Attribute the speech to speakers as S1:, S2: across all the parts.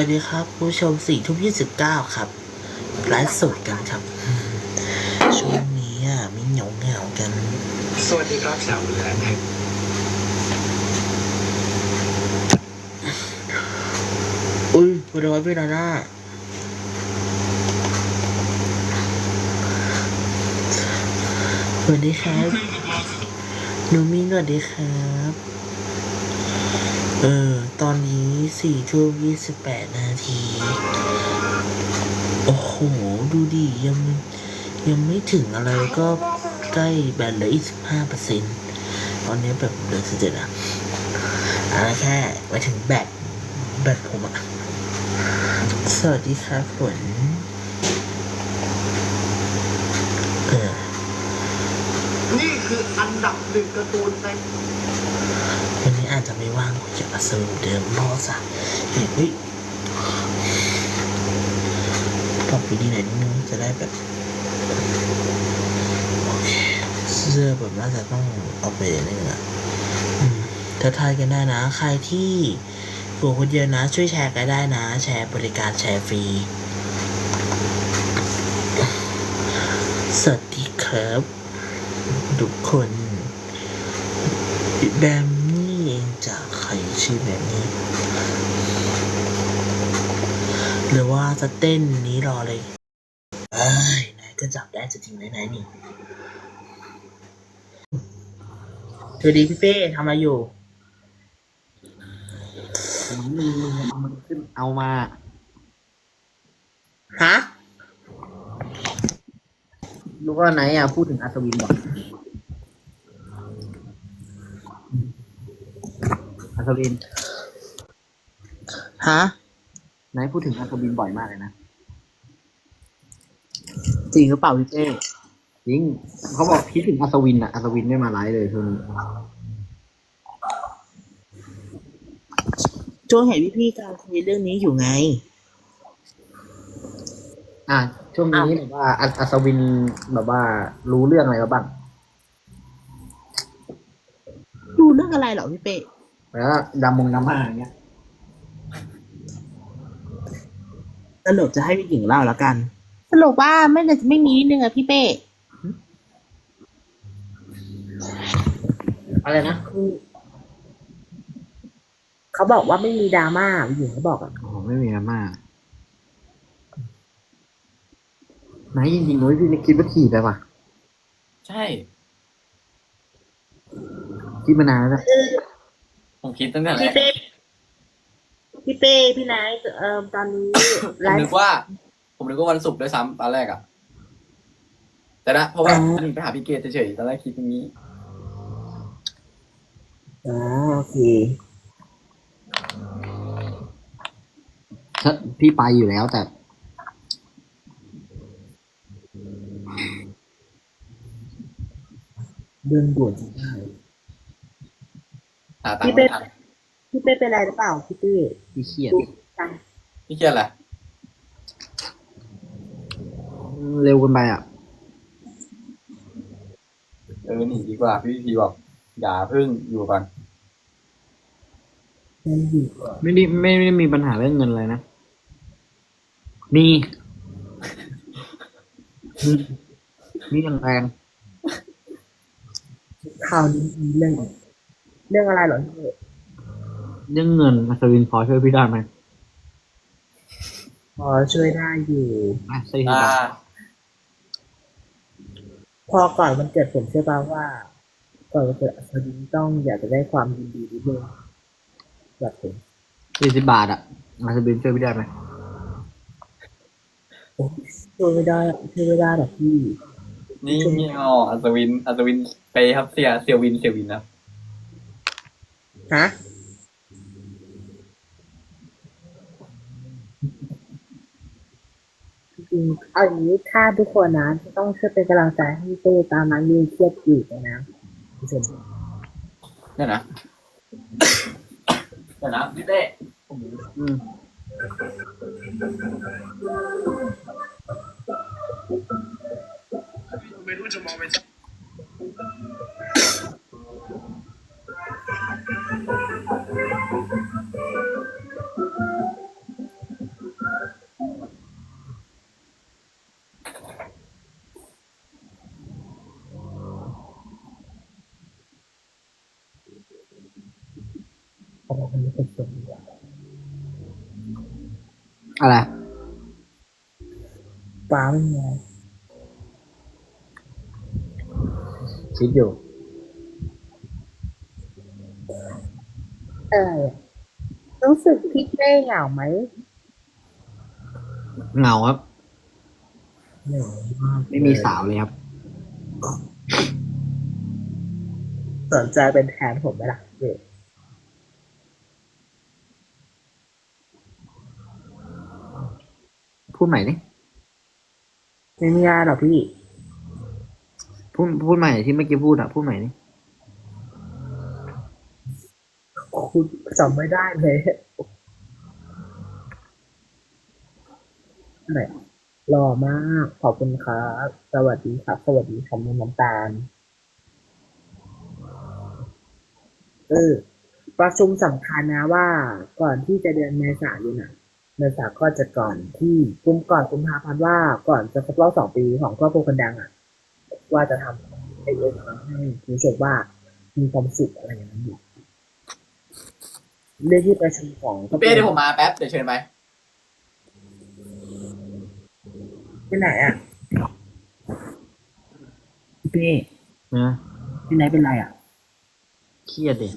S1: วัสดีครับผู้ชมสี่ทุ่มยี่สิบเก้าครับไลฟ์สดกันครับ ช่วงนี้อะมีเหงาเหงาๆกัน
S2: สวัสดีครับสาวเรือน
S1: อุ้ยวันนี้วันพี่นาน่าสวัสดีครับหนูมีสวัสดีครับ เออ ตอนนี้สี่ทุ่มยี่สิบแปดนาที โอ้โห ดูดิยังยังไม่ถึงอะไรก็ใกล้แบตเหลืออีกสิบห้าเปอร์เซ็นต์ตอนนี้แบบเหลือสิบเจ็ดอะอะไรแค่ไปถึงแบตแบตผมอะสวัสดีครับฝนเออ
S2: นี่คืออันดับหนึ่งการ์ตูนใน
S1: วันนี้อาจจะไม่ว่างคุยกับอัศวินเดิมเพราะว่าสะเห็นเฮ้ยปรับวิดีหน่อยนึงจะได้แบบเสื้อแบบน่าจะต้องเอาไปนี่อะอืมทักทายกันได้นะ ใครที่กลัวคนเดียวนะ ช่วยแชร์กันได้นะ แชร์บริการแชร์ฟรี สวัสดีครับทุกคนแบม จากใครชื่อแบบนี้ หรือว่าจะเต้นนี้รอเลยเอ้ยไหนก็จับได้จะจริงไหนไหนนี่สวัสดีพี่เป้ทำอะไรอยู่
S3: มึงมึงมึงเอามันขึ้นเอามา
S1: ฮะ
S3: รู้ว่าไหนอะ พูดถึงอัศวินบ่อย อัศวิน
S1: ฮะ
S3: ไหนพูดถึงอัศวินบ่อยมากเลยนะ
S1: จริงหรือเปล่าพี่เป้
S3: จริง เขาบอกคิดถึงอัศวินอะอัศวินไม่มาไลฟ์เลยช่วงนี้
S1: โจเห็นพี่ๆกำลังคุยเรื่องนี้อยู่ไง
S3: อะช่วงนี้แบบว่าอัศอัศวินแบบว่ารู้เรื่องอะไรแล้วบ้าง
S1: ดูเรื่องอะไรเหรอพี่เป้
S3: แล้วดำมงดำมาอย่างเงี้ย
S1: สรุปจะให้พี่หญิงเล่าแล้วกัน
S4: สรุปว่าไม่ได้ไม่มีนิดนึงอะพี่เป้
S3: อะไรนะ
S1: เขาบอกว่าไม่มีดราม่าพี่หญิงเขาบอกอะ
S3: อ๋อไม่มีดราม่าไหนจริงๆนุ้ยพี่คิดว่าขี่ไปป่ะ
S5: ใช่
S3: คิดมานานแล้วนะ
S5: ผมคิดตั้งแต่แร
S1: พี่
S5: ก
S1: เป้พี่เป้พี่นายเอ่อตอนนี้
S5: ผม
S1: ไล
S5: นึก
S1: ฟ์
S5: ว่า ผมนึกว่าวันศุกร์ด้วยซ้ำตอนแรกอะแต่นะเพราะว่า อันนี้ไปหาพี่เกตเฉยๆตอนแรกคิดอย่างนี้
S1: อ๋อโอเค
S3: ถ้าพี่ไปอยู่แล้วแต่
S1: เรื่องด่วนจริงได้
S5: หาตัง
S1: พี่
S5: ค์
S1: เป้
S5: ไม่ทัน
S1: พี่เป้เป็นไรหรือเปล่าพี่เป้
S3: พี่เครียด
S1: จัง
S5: พี่เกียร์อะไร
S3: เร็วเกันไปอะ
S5: เออหนีดีกว่าพี่พีบอกอย่าเพิ่งอยู่ก่อน
S1: ไม่อยู่ก่อน
S3: ไม่ได้ไม่ไม่ได้มีปัญหาเรื่องเงินเลยนะ มีมีมีอย่างแรง
S1: ข่าวนี้มีเรื่องอีก เรื่องอะไรเหรอพี่เป้
S3: เรื่องเงินอัศวินพอช่วยพี่ได้ไหม
S1: พอช่วยได้อยู่
S3: อะสี่
S5: อ่า
S3: บาท
S1: พอก่อนมันเกิดผมใช่ป่าว่า ก่อนวันเกิดอัศวินต้องอยากจะได้ความยินดีนิดนึงแบบผม
S3: สี่สิบบาทอะอัศวินช่วยพี่ได้ไหม
S1: โอ้ช่วยไม่ได้อะช่วยไม่ได้หรอกพี่
S5: นี่นี่อ๋ออัศวินอัศวินไปครับเสียเสียวินเสียวินนะ
S1: ฮะจริงๆเอาอย่างนี้ถ้าทุกคนนะต้องช่วยเป็นกำลังใจให้พี่เต้ตามนั้นยืนเครียดอยู่นะพี่เต้
S5: เดี๋ยวนะเดี๋ยวนะพี่เต้
S3: อืม
S2: ไม่รู้จะมองไป
S1: à là Ala. Paling chỉ Video. เป้
S4: เหงาไหม
S3: เหงาครับ
S1: เหนื่อยมาก
S3: ไม่มีสาวเลยครับ
S1: สนใจเป็นแทนผมไหมล่ะเด็ก
S3: พูดใหม่ดิ
S1: ไม่มีอะไรหรอกพี่
S3: พูดพูดใหม่ที่เมื่อกี้พูดอะพูดใหม่ดิ
S1: คุณจำไม่ได้เลย ไหนหล่อมาก ขอบคุณครับ สวัสดีครับ สวัสดีครับน้องน้ำตาล เออ ประชุมสำคัญนะว่า ก่อนที่จะเดือนเมษายนน่ะ เมษาก็จะก่อนที่กุมก่อนกุมภาพันธ์ว่าก่อนจะครบรอบสองปีของครอบครัวคนดังอะ ว่าจะทำให้เอ็นให้รู้สึกว่ามีความสุขอะไรอย่างนั้นอยู่เรื่องที่ประชุมของครอบค
S5: เป้เดี๋ยวผมมาแป๊บเดี๋ยวเชิญไป
S1: ที่ไหนอะพี่
S3: นะ
S1: ที่ไหนเป็นไรอะ
S3: เครียดเด็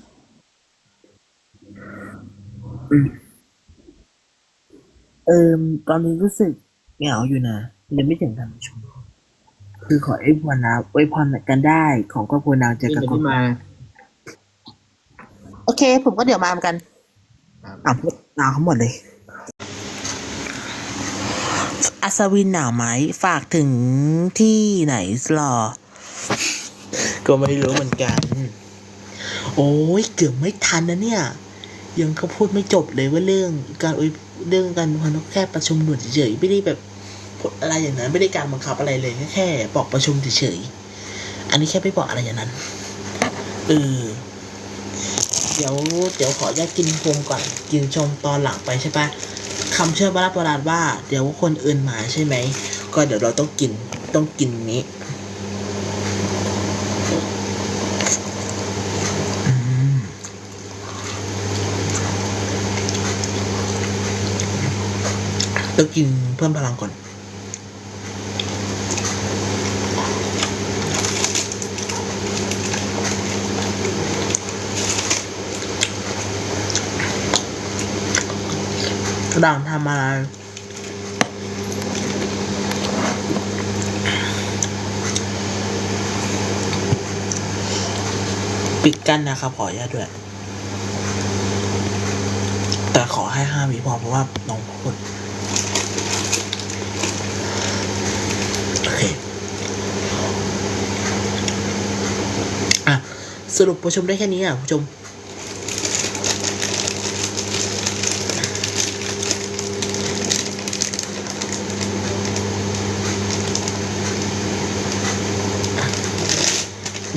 S1: เออตอนนี้รู้สึกเหงาอยู่นะยังไม่ถึงการประชุมคือขอไอ้พรนะไว้พรกันได้ของครอบครัวนางเจอ
S3: นี่
S1: กัน
S3: เดี๋ยว
S1: ก่อน
S3: พี่มา
S4: โอเค ผมก็เดี๋ยวมาเหมือนกัน
S1: อะพูดนางเขาหมดเลย อัศวินหนาวไหมฝากถึงที่ไหนสลอก็ไม่รู้เหมือนกัน โอ้ยเกือบไม่ทันนะเนี่ย ยังเขาพูดไม่จบเลยว่าเรื่องการอวยเรื่องการพันแค่ประชุมด่วนเฉยๆไม่ได้แบบอะไรอย่างนั้นไม่ได้การบังคับอะไรเลยแค่แค่บอกประชุมเฉยๆอันนี้แค่ไม่บอกอะไรอย่างนั้นเออเดี๋ยวเดี๋ยวขออนุญาตกินโฮมก่อนกินชมตอนหลังไปใช่ปะ คำเชื่อโบราณโบราณว่า เดี๋ยวคนอื่นมาใช่ไหม ก็เดี๋ยวเราต้องกินต้องกินนี้ต้องกินเพิ่มพลังก่อน ด่างทำอะไรปิดกั้นนะครับ ขออนุญาตด้วย แต่ขอให้ห้าวิพอเพราะว่าน้องพูดโอเคอะ สรุปประชุมได้แค่นี้อะผู้ชม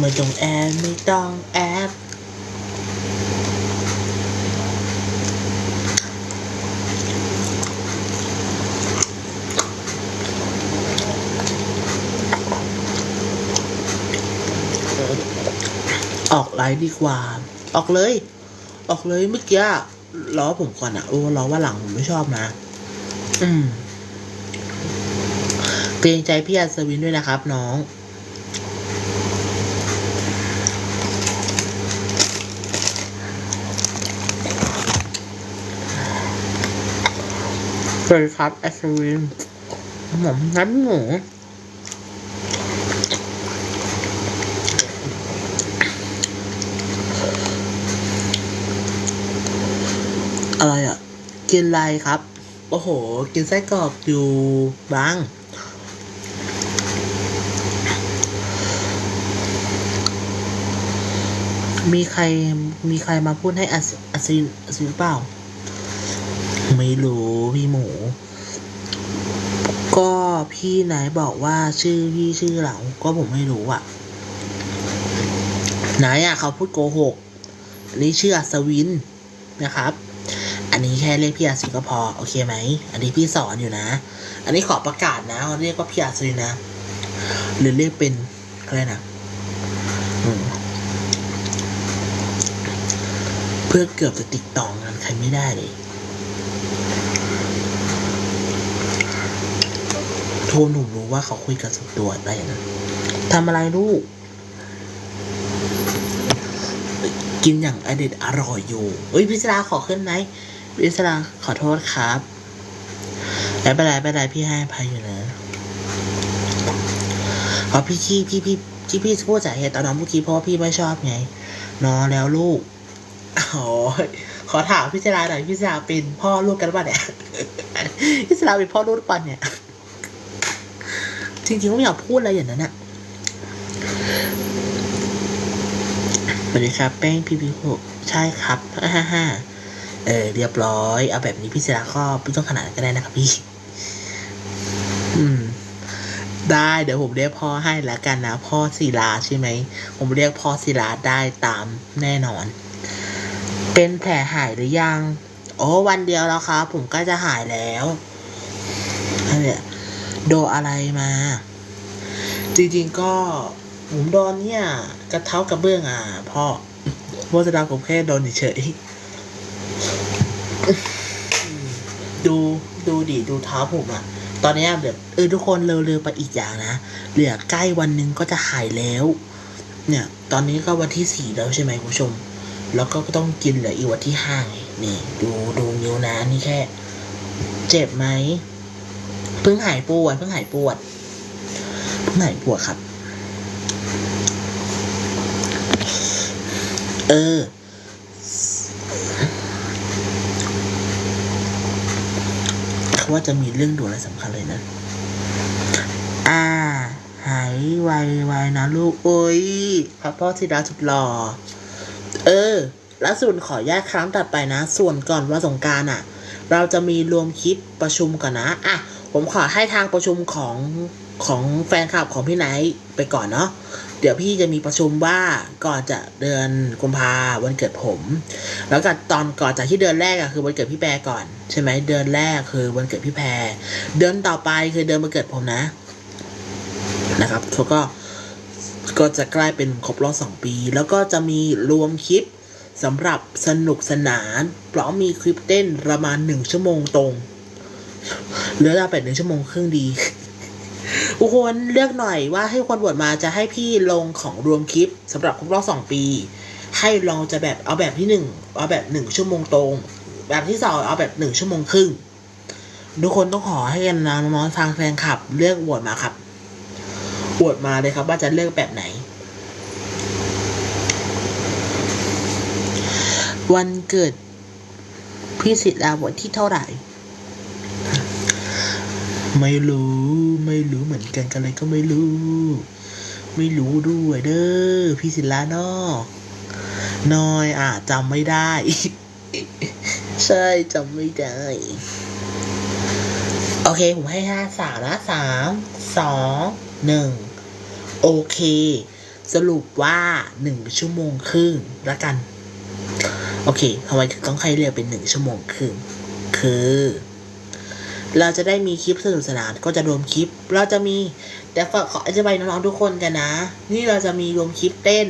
S1: ไม่ต้องแอบไม่ต้องแอบออกไลน์ดีกว่า ออกเลย ออกเลยเมื่อกี้ล้อผมก่อนอะโอ้ล้อว่าหลังผมไม่ชอบนะ อืม เกรงใจพี่อัศวินด้วยนะครับน้อง สวัสดีครับแอสวินหมอมงั้นหนูอะไรอะ กินไรครับ โอ้โห กินไส้กรอกอยู่บ้างมีใครมีใครมาพูดให้อัศอัศวินอัศวินเปล่า ไม่รู้พี่หมู ก็พี่ไหนบอกว่าชื่อพี่ชื่อเราก็ผมไม่รู้อะไหนอะเขาพูดโกหกนนี้ชื่ออัศวินนะครับ อันนี้แค่เรียกพี่อัศวินก็พอโอเคไหม อันนี้พี่สอนอยู่นะ อันนี้ขอประกาศนะเรียกว่าพี่อัศวินนะ หรือเรียกเป็นอะไรนะเพื่อเกือบจะติดต่องานใครไม่ได้เลย โทรหนุ่มรู้ว่าเขาคุยกันส่วนตัวได้นะทำอะไรลูก กินอย่างอเด็ดอร่อยอยู่เอ้ยพิศราขอขึ้นไหมพิศราขอโทษครับไม่เป็นไรไม่เป็นไรพี่ให้ภัยอยู่นะเพราะพี่ขี้พี่พี่ที่พี่พูดสาเหตุตอนน้องเมื่อกี้เพราะว่าพี่ไม่ชอบไงนอนแล้วลูกอ๋อขอถามพิศราหน่อยพิศราเป็นพ่อลูกกันป่ะเนี่ยพิศราเป็นพ่อลูกหรือเปล่าเนี่ย จริงๆก็ไม่อยากพูดอะไรอย่างนั้นอะสวัสดีครับ แป้งพีพีหกใช่ครับฮ่าฮ่าเออเรียบร้อย เอาแบบนี้พี่ศิลาก็ไม่ต้องขนาดก็ได้นะครับพี่ อืม ได้เดี๋ยวผมเรียกพ่อให้แล้วกันนะพ่อศิลาใช่ไหม ผมเรียกพ่อศิลาได้ตามแน่นอน เป็นแผลหายหรือยัง โอ้วันเดียวแล้วครับผมก็จะหายแล้วเนี่ย โดนอะไรมา จริงๆก็ผมโดนเนี่ย กระเท้ากระเบื้องอะพ่อโมสดาผมแค่โดนเฉยดูดูดิดูเท้าผมอะ ตอนนี้แบบเออทุกคนเร็วๆไปอีกอย่างนะ เหลือใกล้วันนึงก็จะหายแล้ว เนี่ย ตอนนี้ก็วันที่สี่แล้วใช่ไหมคุณผู้ชม แล้วก็ต้องกินเหลืออีกวันที่ห้าไงนี่ ดูดูนิ้วนะนี่แค่ เจ็บไหม เพิ่งหายปวดเพิ่งหายปวดเพิ่งหายปวดครับ เออเขาว่าจะมีเรื่องด่วนอะไรสำคัญเลยนะ อ่า หายไวไวๆนะลูก โอ้ยพระพ่อธิดาสุดหล่อ เออ แล้วส่วนขอแยกครั้งต่อไปนะ ส่วนก่อนว่าสงการอะ เราจะมีรวมคลิปประชุมก่อนนะ อะ ผมขอให้ทางประชุมของของแฟนคลับของพี่ไนท์ไปก่อนเนาะ เดี๋ยวพี่จะมีประชุมว่าก่อนจะเดือนกุมภาวันเกิดผม แล้วก็ตอนก่อนจากที่เดือนแรกอะคือวันเกิดพี่แปรก่อน ใช่ไหมเดือนแรกคือวันเกิดพี่แพร เดือนต่อไปคือเดือนวันเกิดผมนะ นะครับเขาก็ก็จะใกล้เป็นครบรอบสองปี แล้วก็จะมีรวมคลิปสำหรับสนุกสนาน เพราะมีคลิปเต้นประมาณหนึ่งชั่วโมงตรง เหลือเวลาไปหนึ่งชั่วโมงครึ่งดีทุกคนเลือกหน่อยว่าให้คนบวชมาจะให้พี่ลงของรวมคลิปสำหรับครบรอบสองปี ให้ลองจะแบบเอาแบบที่หนึ่งเอาแบบหนึ่งชั่วโมงตรง แบบที่สองเอาแบบหนึ่งชั่วโมงครึ่งทุกคนต้องขอให้กันนะน้องๆฟังแฟนคลับ เลือกบวชมาครับบวชมาเลยครับ ว่าจะเลือกแบบไหน วันเกิดพี่สิทธิ์ลาบวันที่เท่าไหร่ ไม่รู้ไม่รู้เหมือนกันกันเลยก็ไม่รู้ ไม่รู้ด้วยเด้อพี่ศิลานอกน้อยอะจำไม่ได้ ใช่จำไม่ได้ โอเค ผมให้ห้าสามนะสามสองหนึ่งโอเค สรุปว่าหนึ่งชั่วโมงครึ่งละกัน โอเคทำไมถึงต้องให้เรียกเป็นหนึ่งชั่วโมงครึ่งคือ เราจะได้มีคลิปสนุกสนานก็จะรวมคลิป เราจะมีแต่ฝากขออธิบายน้องๆทุกคนกันนะ นี่เราจะมีรวมคลิปเต้น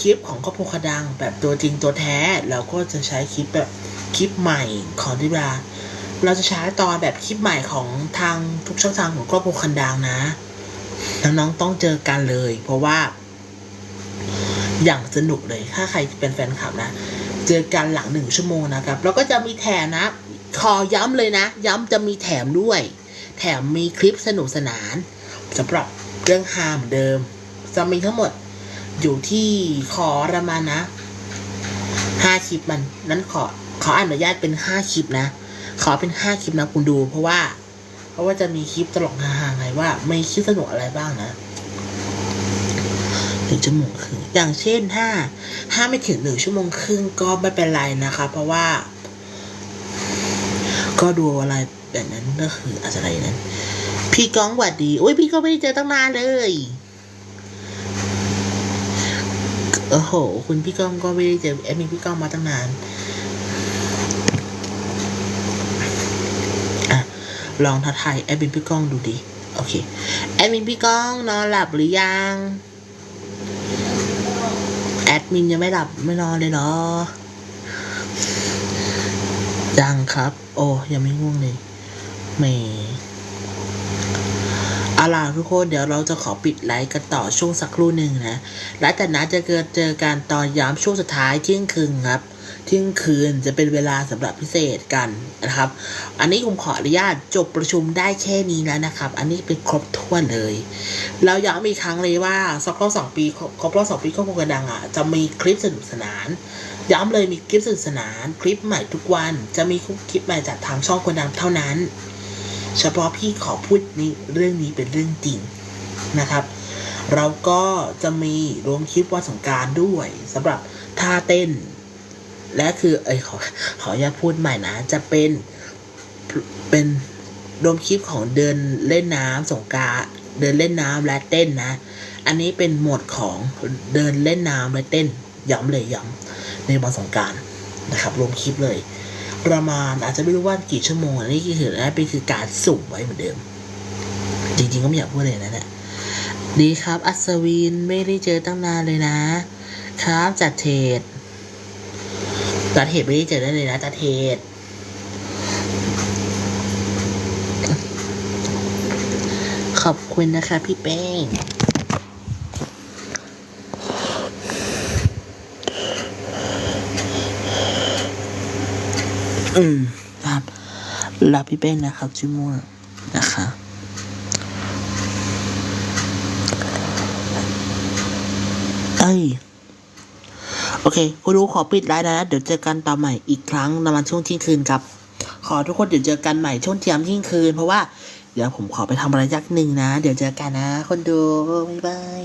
S1: คลิปของครอบครัวคดัง แบบตัวจริงตัวแท้ เราก็จะใช้คลิปแบบคลิปใหม่ของที่ราเราจะใช้ตอนแบบคลิปใหม่ของทางทุกช่องทางของครอบครัวคันดังนะน้องๆต้องเจอกันเลย เพราะว่า อย่างสนุกเลยถ้าใครเป็นแฟนคลับนะ เจอกันหลังหนึ่งชั่วโมงนะครับ แล้วก็จะมีแถนะ ขอย้ำเลยนะ ย้ำจะมีแถมด้วย แถมมีคลิปสนุกสนานสำหรับเรื่องฮาเหมือนเดิม จะมีทั้งหมดอยู่ที่ขอประมาณนะห้าคลิปมันนั้นขอขออนุญาตเป็นห้าคลิปนะ ขอเป็นห้าคลิปนะคุณดู เพราะว่า เพราะว่าจะมีคลิปตลกฮาๆไงว่าไม่คลิปสนุกอะไรบ้างนะหนึ่งชั่วโมงครึ่งอย่างเช่นถ้าถ้าไม่ถึงหนึ่งชั่วโมงครึ่งก็ไม่เป็นไรนะคะ เพราะว่า ก็ดูอะไรแบบนั้นก็คืออะไรนั้น พี่ก้องหวัดดีโอ้ยพี่ก็ไม่ได้เจอตั้งนานเลยโอ้โห คุณพี่ก้องก็ไม่ได้เจอแอดมินพี่ก้องมาตั้งนานอะลองทักทายแอดมินพี่ก้องดูดิโอเคแอดมินพี่ก้องนอนหลับหรือยังแอดมินยังไม่หลับไม่นอนเลยเหรอ ยังครับ โอ้ยังไม่ง่วงเลยแหมเอาล่ะทุกคนเดี๋ยวเราจะขอปิดไลฟ์กันต่อช่วงสักครู่หนึ่งนะและจากนั้นจะเกิดเจอการตอนย้ำช่วงสุดท้ายเที่ยงคืนครับเที่ยงคืนจะเป็นเวลาสำหรับพิเศษกันนะครับ อันนี้ผมขออนุญาตจบประชุมได้แค่นี้แล้วนะครับ อันนี้เป็นครบถ้วนเลยแล้วย้ำอีกครั้งเลยว่าสักรอบสองปีครบรอบสองปีครอบครัวกระดังอะจะมีคลิปสนุกสนาน ย้ำเลยมีคลิปสนุกสนาน คลิปใหม่ทุกวัน จะมีคลิปใหม่จากทางช่องคนดังเท่านั้น เฉพาะพี่ขอพูดนี้เรื่องนี้เป็นเรื่องจริงนะครับ เราก็จะมีรวมคลิปวันสงการด้วยสำหรับท่าเต้น และคือเอ้ยขอขออย่าพูดใหม่นะ จะเป็นเป็นรวมคลิปของเดินเล่นน้ำสงการเดินเล่นน้ำและเต้นนะ อันนี้เป็นหมดของเดินเล่นน้ำและเต้นย้ำเลยย้ำ ในวันสงกรารนะครับรวมคลิปเลย ประมาณอาจจะไม่รู้ว่ากี่ชั่วโมงอันนี้คืออันนี้เป็นคือการสุ่มไว้เหมือนเดิม จริงๆก็ไม่อยากพูดเลยนะเนี่ยดีครับ อัศวินไม่ได้เจอตั้งนานเลยนะ ครับจัดเทรดจัดเทรดไม่ได้เจอได้เลยนะจัดเทรดขอบคุณนะคะพี่แป้ง อืมครับรับพี่เป้นนะครับชื่อม่วนะคะเอ้ยโอเค คุณรู้ขอปิดไลน์นะ เดี๋ยวเจอกันตอนใหม่อีกครั้งประมาณช่วงเที่ยงคืนครับ ขอทุกคนเดี๋ยวเจอกันใหม่ช่วงเที่ยงเที่ยงคืน เพราะว่า เดี๋ยวผมขอไปทำอะไรยักหนึ่งนะ เดี๋ยวเจอกันนะ คนดู บ๊ายบาย